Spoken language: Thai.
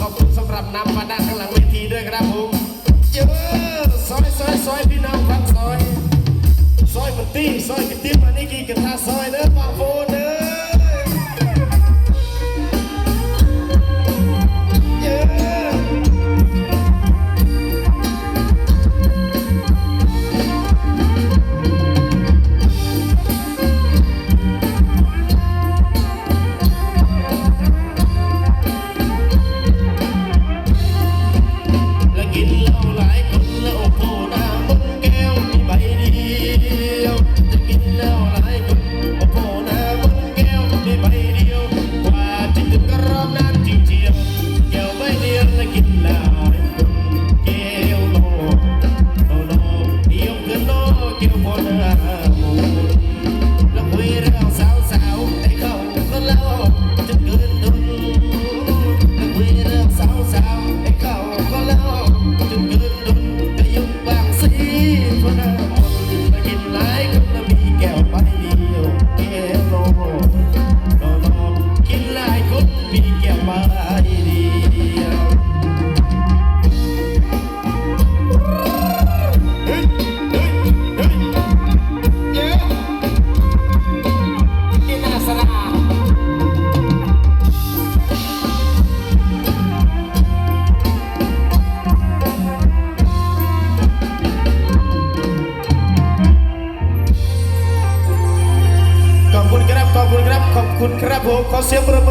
ขอบคุณสำหรับน้ำมาด้านข้างหลังเวทีด้วยครับผมเยอะซอยซอยซอยพี่น้องครับซอย ซอยมันตี้ซอยกระติ๊บมานี่กี่กระทาซอยเด้อบางโฟนเด้ ขอบคุ